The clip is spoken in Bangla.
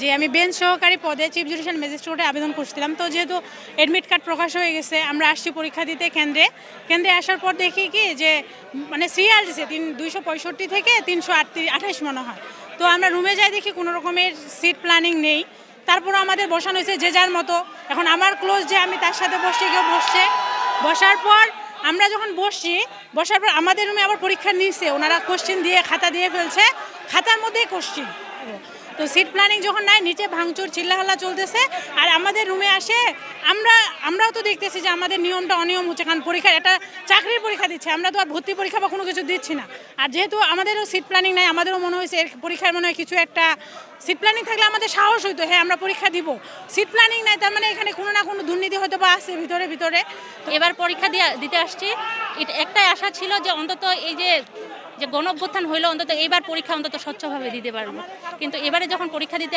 যে আমি বেঞ্চ সহকারী পদে চিফ জুডিশিয়াল ম্যাজিস্ট্রেটে আবেদন করছিলাম। তো যেহেতু অ্যাডমিট কার্ড প্রকাশ হয়ে গেছে, আমরা আসছি পরীক্ষা দিতে কেন্দ্রে। কেন্দ্রে আসার পর দেখি কি যে মানে সিরিয়াল দিছে, তিন, দুইশো পঁয়ষট্টি থেকে তিনশো আটত্রিশ, আঠাশ মনে হয়। তো আমরা রুমে যাই দেখি কোনো রকমের সিট প্ল্যানিং নেই। তারপর আমাদের বসানো হয়েছে যে যার মতো। এখন আমার ক্লোজ যে আমি তার সাথে বসছি, কেউ বসছে। বসার পর আমরা যখন বসছি, বসার পর আমাদের রুমে আবার পরীক্ষা নিচ্ছে ওনারা কোশ্চেন দিয়ে, খাতা দিয়ে ফেলছে। খাতার মধ্যেই কোশ্চেন তো সিট প্ল্যানিং যখন নাই, নিচে ভাঙচুর, চিল্লাহাল্লা চলতেছে। আর আমাদের রুমে আসে, আমরা, আমরাও তো দেখতেছি যে আমাদের নিয়মটা অনিয়ম হচ্ছে, কারণ পরীক্ষা একটা চাকরির পরীক্ষা দিচ্ছে। আমরা তো আর ভর্তি পরীক্ষা বা কোনো কিছু দিচ্ছি না। আর যেহেতু আমাদেরও সিট প্ল্যানিং নাই, আমাদেরও মনে হয়েছে এর পরীক্ষার মনে হয় কিছু একটা সিট প্ল্যানিং থাকলে আমাদের সাহস হইতো হ্যাঁ আমরা পরীক্ষা দিব। সিট প্ল্যানিং নাই, তার মানে এখানে কোনো না কোনো দুর্নীতি হয়তো বা আছে ভিতরে ভিতরে। এবার পরীক্ষা দিয়ে, দিতে আসছি। এটা একটাই আশা ছিল যে অন্তত এই যে যে গণ অভ্যুত্থান হইলে, অন্তত এইবার পরীক্ষা অন্তত স্বচ্ছভাবে দিতে পারব। কিন্তু এবারে যখন পরীক্ষা দিতে